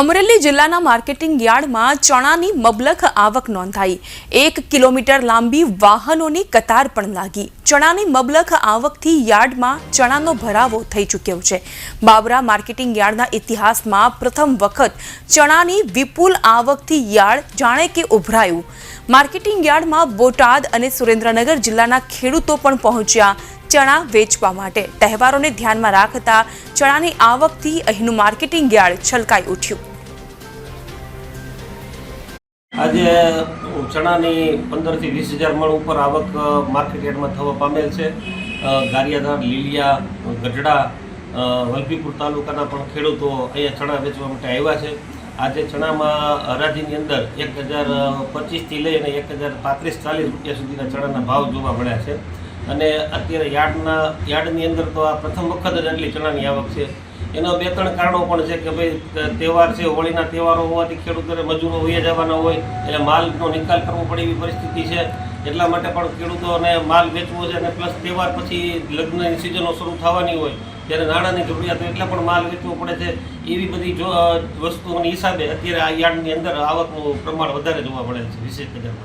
અમરેલી જિલ્લાના માર્કેટિંગ યાર્ડમાં ચણાની મબલખ આવક નોંધાઈ. એક કિલોમીટર લાંબી વાહનોની કતાર પણ લાગી. ચણાની મબલખ આવકથી યાર્ડમાં ચણાનો ભરાવો થઈ ચૂક્યો છે. બાબરા માર્કેટિંગ યાર્ડના ઇતિહાસમાં પ્રથમ વખત ચણાની વિપુલ આવકથી યાર્ડ જાણે કે ઉભરાયું. માર્કેટિંગ યાર્ડમાં બોટાદ અને સુરેન્દ્રનગર જિલ્લાના ખેડૂતો પણ પહોંચ્યા. ચણા વેચવા માટે. તહેવારોને ધ્યાનમાં રાખતા ચણાની આવકથી અહીંનું માર્કેટિંગ યાર્ડ છલકાઈ ઉઠ્યું. આજે ચણાની પંદરથી વીસ હજાર મણ ઉપર આવક માર્કેટ યાર્ડમાં થવા પામેલ છે. ગારિયાધાર, લીલિયા, ગઢડા વલભીપુર તાલુકાના પણ ખેડૂતો અહીંયા ચણા વેચવા માટે આવ્યા છે. આજે ચણામાં હરાજીની અંદર એક હજાર પચીસથી લઈ અને એક હજાર પાંત્રીસ ચાલીસ રૂપિયા સુધીના ચણાના ભાવ જોવા મળ્યા છે. અને અત્યારે યાર્ડના યાર્ડની અંદર તો આ પ્રથમ વખત જ આટલી ચણાની આવક છે. એના બે ત્રણ કારણો પણ છે કે ભાઈ તહેવાર છે, હોળીના તહેવારો હોવાથી ખેડૂતોને મજૂરો વહી જવાના હોય, એટલે માલનો નિકાલ કરવો પડે એવી પરિસ્થિતિ છે. એટલા માટે પણ ખેડૂતોને માલ વેચવો છે અને પ્લસ તહેવાર પછી લગ્નની સિઝનો શરૂ થવાની હોય, ત્યારે નાણાંની જરૂરિયાત એટલે પણ માલ વેચવો પડે છે. એવી બધી જો વસ્તુઓની હિસાબે અત્યારે આ યાર્ડની અંદર આવકનું પ્રમાણ વધારે જોવા મળે છે, વિશેષ હજાર